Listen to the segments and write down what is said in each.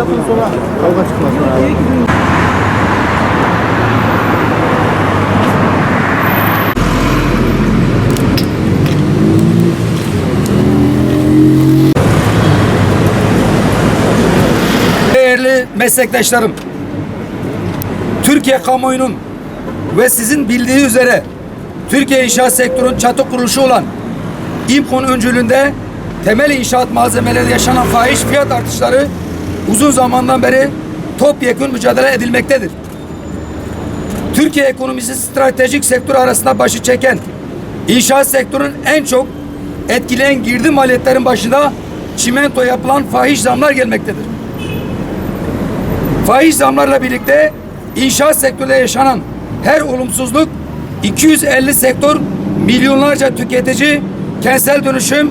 Yapın sonra kavga abi. Değerli meslektaşlarım, Türkiye kamuoyunun ve sizin bildiği üzere Türkiye inşaat sektörünün çatı kuruluşu olan İMKON öncülüğünde temel inşaat malzemeleri yaşanan fahiş fiyat artışları uzun zamandan beri topyekun mücadele edilmektedir. Türkiye ekonomisi stratejik sektör arasında başı çeken inşaat sektörünün en çok etkileyen girdi maliyetlerin başında çimento yapılan fahiş zamlar gelmektedir. Faiz zamlarla birlikte inşaat sektöründe yaşanan her olumsuzluk 250 sektör, milyonlarca tüketici, kentsel dönüşüm,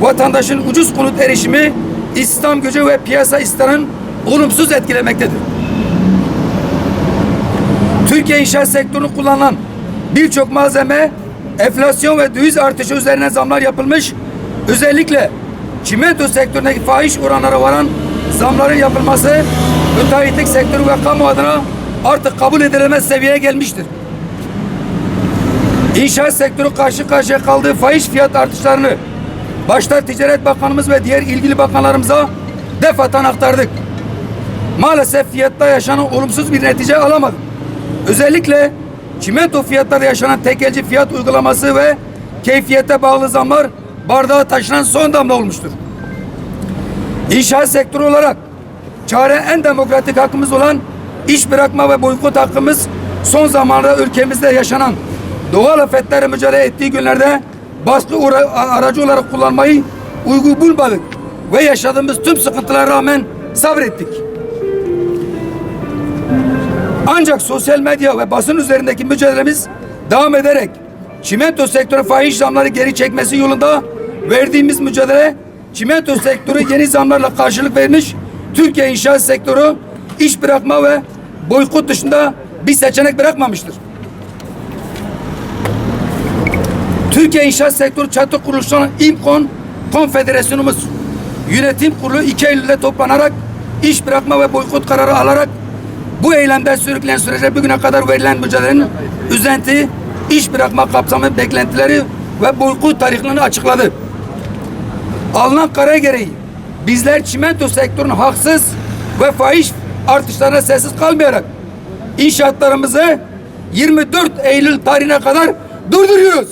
vatandaşın ucuz konut erişimi, İslam gücü ve piyasa istikrarını olumsuz etkilemektedir. Türkiye inşaat sektörünü kullanılan birçok malzeme enflasyon ve döviz artışı üzerine zamlar yapılmış. Özellikle çimento sektöründeki fahiş oranlara varan zamların yapılması müteahhitlik sektörü ve kamu adına artık kabul edilemez seviyeye gelmiştir. İnşaat sektörü karşı karşıya kaldığı fahiş fiyat artışlarını başta Ticaret Bakanımız ve diğer ilgili bakanlarımıza defaten aktardık. Maalesef fiyatta yaşanan olumsuz bir netice alamadık. Özellikle çimento fiyatları yaşanan tekelci fiyat uygulaması ve keyfiyete bağlı zamlar bardağa taşıran son damla olmuştur. İnşaat sektörü olarak çare en demokratik hakkımız olan iş bırakma ve boykot hakkımız son zamanlarda ülkemizde yaşanan doğal afetlerle mücadele ettiği günlerde baskı aracı olarak kullanmayı uygun bulmadık ve yaşadığımız tüm sıkıntılara rağmen sabrettik. Ancak sosyal medya ve basın üzerindeki mücadelemiz devam ederek çimento sektörü fahiş zamları geri çekmesi yolunda verdiğimiz mücadele çimento sektörü yeni zamlarla karşılık vermiş Türkiye inşaat sektörü iş bırakma ve boykot dışında bir seçenek bırakmamıştır. Türkiye İnşaat Sektörü Çatı Kuruluşu'nun İMKON Konfederasyonumuz yönetim kurulu 2 Eylül'de toplanarak iş bırakma ve boykot kararı alarak bu eylemden sürükleyen sürece bugüne kadar verilen mücadelenin üzenti, iş bırakma kapsamı beklentileri ve boykot tarihlerini açıkladı. Alınan karar gereği bizler çimento sektörünün haksız ve fahiş artışlarına sessiz kalmayarak inşaatlarımızı 24 Eylül tarihine kadar durduruyoruz.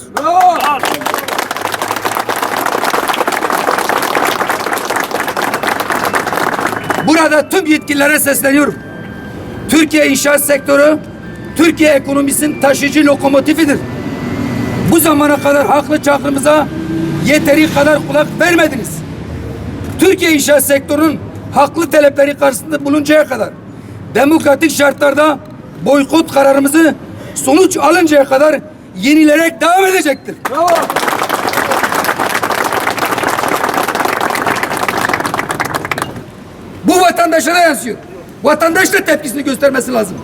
Burada tüm yetkililere sesleniyorum. Türkiye inşaat sektörü Türkiye ekonomisinin taşıyıcı lokomotifidir. Bu zamana kadar haklı çakrımıza yeteri kadar kulak vermediniz. Türkiye inşaat sektörünün haklı talepleri karşısında buluncaya kadar demokratik şartlarda boykot kararımızı sonuç alıncaya kadar yenilerek devam edecektir. Bu vatandaşa da yansıyor. Vatandaş da tepkisini göstermesi lazım.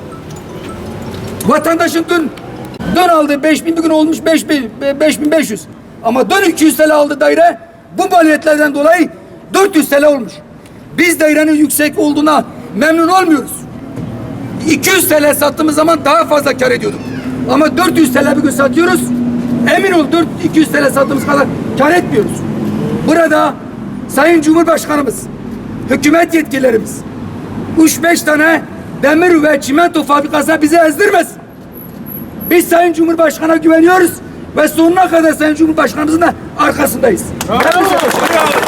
Vatandaşın dün dün aldığı 5000 bugün olmuş 5000 5500. Ama dün 200 TL aldı daire bu maliyetlerden dolayı 400 TL olmuş. Biz dairenin yüksek olduğuna memnun olmuyoruz. 200 TL sattığımız zaman daha fazla kar ediyorduk. Ama 400 TL bir gün satıyoruz. Emin ol 4 200 TL sattığımız kadar kar etmiyoruz. Burada Sayın Cumhurbaşkanımız, hükümet yetkililerimiz, 3-5 tane demir ve çimento fabrikasına bizi ezdirmesin. Biz Sayın Cumhurbaşkanı'na güveniyoruz ve sonuna kadar Sayın Cumhurbaşkanımızın da arkasındayız. Teşekkür ederim.